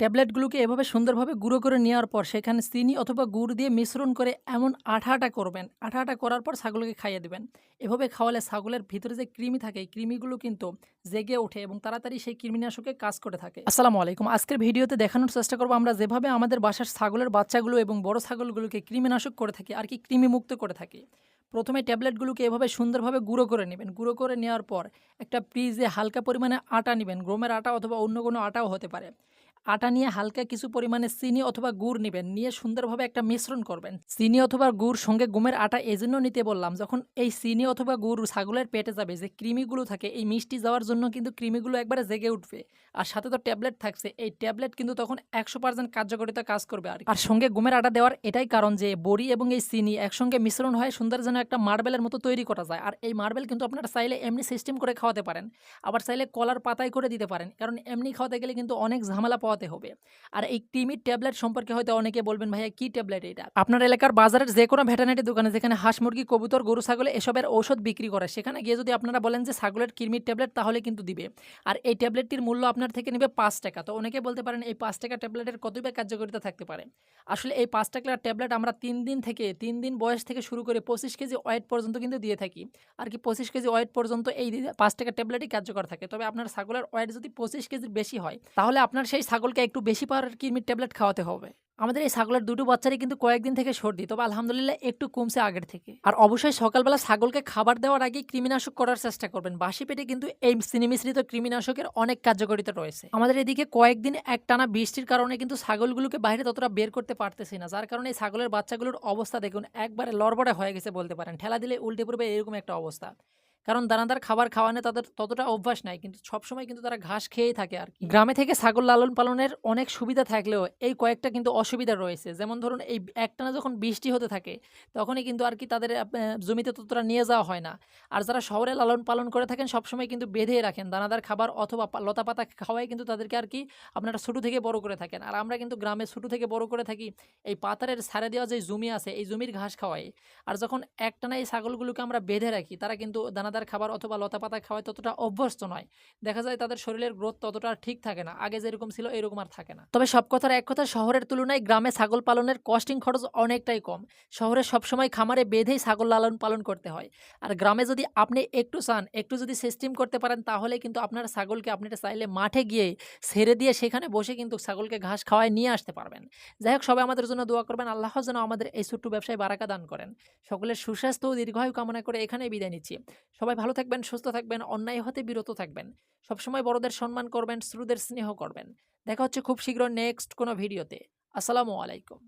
ট্যাবলেটগুলোকে এভাবে সুন্দরভাবে গুঁড়ো করে নেওয়ার পর সেখানে চিনি অথবা গুড় দিয়ে মিশ্রণ করে এমন আঠা আঠা করবেন। আঠা আঠা করার পর ছাগলকে খাইয়ে দেবেন। এভাবে খাওয়ালে ছাগলের ভিতরে যে কৃমি থাকে, এই কৃমিগুলো কিন্তু জেগে ওঠে এবং তাড়াতাড়ি সেই কৃমিনাশকে কাজ করে থাকে। আসসালামু আলাইকুম। আজকের ভিডিওতে দেখানোর চেষ্টা করব আমরা যেভাবে আমাদের বাসার ছাগলের বাচ্চাগুলো এবং বড় ছাগলগুলোকে কৃমিনাশক করে থাকি আর কি কৃমিমুক্ত করে থাকি। প্রথমে ট্যাবলেটগুলোকে এভাবে সুন্দরভাবে গুঁড়ো করে নেবেন। গুঁড়ো করে নেওয়ার পর একটা ফ্রিজে হালকা পরিমাণে আটা নেবেন। গমের আটা অথবা অন্য কোনো আটাও হতে পারে। আটা নিয়ে হালকা কিছু পরিমাণে চিনি অথবা গুড় নেবেন। নিয়ে সুন্দরভাবে একটা মিশ্রণ করবেন। চিনি অথবা গুড় সঙ্গে গমের আটা এজন্য নিতে বললাম, যখন এই চিনি অথবা গুড় ছাগলের পেটে যাবে, যে কৃমিগুলো থাকে, এই মিষ্টি যাওয়ার জন্য কিন্তু কৃমিগুলো একবারে জেগে উঠবে। আর সাথে তো ট্যাবলেট থাকছে, এই ট্যাবলেট কিন্তু তখন একশো পার্সেন্ট কার্যকারিতা কাজ করবে আর আর সঙ্গে গমের আটা দেওয়ার এটাই কারণ যে, বড়ি এবং এই চিনি একসঙ্গে মিশ্রণ হয় সুন্দর যেন একটা মার্বেলের মতো তৈরি করা যায়। আর এই মার্বেল কিন্তু আপনারা চাইলে এমনি সিস্টেম করে খাওয়াতে পারেন। আবার চাইলে কলার পাতায় করে দিতে পারেন। কারণ এমনি খাওয়াতে গেলে কিন্তু অনেক ঝামেলা পাওয়াতে হবে। আর এই ক্রিমির ট্যাবলেট সম্পর্কে হয়তো অনেকে বলবেন, ভাইয়া, কি ট্যাবলেট এটা? আপনার এলাকার বাজারের যে কোনো ভেটারিনারি দোকানে যেখানে হাঁস, মুরগি, কবুতর, গরু, ছাগলে এসবের ঔষধ বিক্রি করে, সেখানে গিয়ে যদি আপনারা বলেন যে ছাগলের কৃমির ট্যাবলেট, তাহলে কিন্তু দিবে। আর এই ট্যাবলেটটির মূল্য আপনার থেকে নেবে পাঁচ টাকা। তো অনেকে বলতে পারেন, এই পাঁচ টাকা ট্যাবলেটের কতই বা কার্যকারিতা থাকতে পারে? আসলে এই পাঁচ টাকার ট্যাবলেট আমরা তিন দিন থেকে, তিন দিন বয়স থেকে শুরু করে পঁচিশ কেজি ওয়েট পর্যন্ত কিন্তু দিয়ে থাকি। আর কি পঁচিশ কেজি ওয়েট পর্যন্ত এই পাঁচ টাকা ট্যাবলেটই কার্যকর থাকে। তবে আপনার ছাগলের ওয়েট যদি পঁচিশ কেজির বেশি হয়, তাহলে আপনার সেই ছাগলকে একটু বেশি পাওয়ার কৃমির ট্যাবলেট খাওয়াতে হবে। আমাদের এই ছাগলের দুটো বাচ্চারই কিন্তু কয়েকদিন থেকে সর্দি, তবে আলহামদুলিল্লাহ একটু কমছে আগের থেকে। আর অবশ্যই সকালবেলা ছাগলকে খাবার দেওয়ার আগে কৃমিনাশক করার চেষ্টা করবেন। বাসি পেটে কিন্তু এই সিনেমিশ্রিত কৃমিনাশকের অনেক কার্যকারিতা রয়েছে। আমাদের এদিকে কয়েকদিন এক টানা বৃষ্টির কারণে কিন্তু ছাগলগুলোকে বাইরে ততটা বের করতে পারতেছি না, যার কারণে এই ছাগলের বাচ্চাগুলোর অবস্থা দেখুন একবারে লড়বড়ে হয়ে গেছে বলতে পারেন। ঠেলা দিলে উল্টে পড়বে এরকম একটা অবস্থা। কারণ দানাদার খাবার খাওয়ানো তাদের ততটা অভ্যাস নাই, কিন্তু সবসময় কিন্তু তারা ঘাস খেয়েই থাকে আর গ্রামে থেকে ছাগল লালন পালনের অনেক সুবিধা থাকলেও এই কয়েকটা কিন্তু অসুবিধা রয়েছে। যেমন ধরুন, এই একটানা যখন বৃষ্টি হতে থাকে, তখনই কিন্তু আর কি তাদের জমিতে ততটা নিয়ে যাওয়া হয় না। আর যারা শহরে লালন পালন করে থাকেন, সবসময় কিন্তু বেঁধে রাখেন। দানাদার খাবার অথবা লতা পাতা খাওয়াই কিন্তু তাদেরকে আর কি আপনারা ছোটো থেকে বড় করে থাকেন। আর আমরা কিন্তু গ্রামে ছোটো থেকে বড় করে থাকি, এই পাতারের সারে দেওয়া যে জমি আছে, এই জমির ঘাস খাওয়াই। আর যখন একটানা এই ছাগলগুলোকে আমরা বেঁধে রাখি, তারা কিন্তু দানাদার খাবার অথবা লতা পাতা খাওয়ায় ততটা অভ্যস্ত নয়। দেখা যায় তাদের শরীরের গ্রোথ ততটা ঠিক থাকে না। আগে যেরকম ছিল, এরকম আর থাকে না। তবে সব কথার এক কথা, শহরের তুলনায় গ্রামে ছাগল পালনের কস্টিং খরচ অনেকটাই কম। শহরে সবসময় খামারে বেঁধেই ছাগল লালন পালন করতে হয়। আর গ্রামে যদি আপনি একটু চান, একটু যদি সিস্টেম করতে পারেন, তাহলে কিন্তু আপনার ছাগলকে আপনারা চাইলে মাঠে গিয়ে ছেড়ে দিয়ে সেখানে বসে কিন্তু ছাগলকে ঘাস খাওয়ায় নিয়ে আসতে পারবেন। যাই হোক, সবাই আমাদের জন্য দোয়া করবেন। আল্লাহ যেন আমাদের এই ছোট্ট ব্যবসায় বারাকা দান করেন। সকলের সুস্বাস্থ্য ও দীর্ঘায়ু কামনা করে এখানেই বিদায় নিচ্ছি। সবাই ভালো থাকবেন, সুস্থ থাকবেন, অন্যায় হতে বিরত থাকবেন। সবসময় বড়দের সম্মান করবেন, শ্রুদের স্নেহ করবেন। দেখা হচ্ছে খুব শীঘ্র নেক্সট কোনো ভিডিওতে আসসালামু আলাইকুম।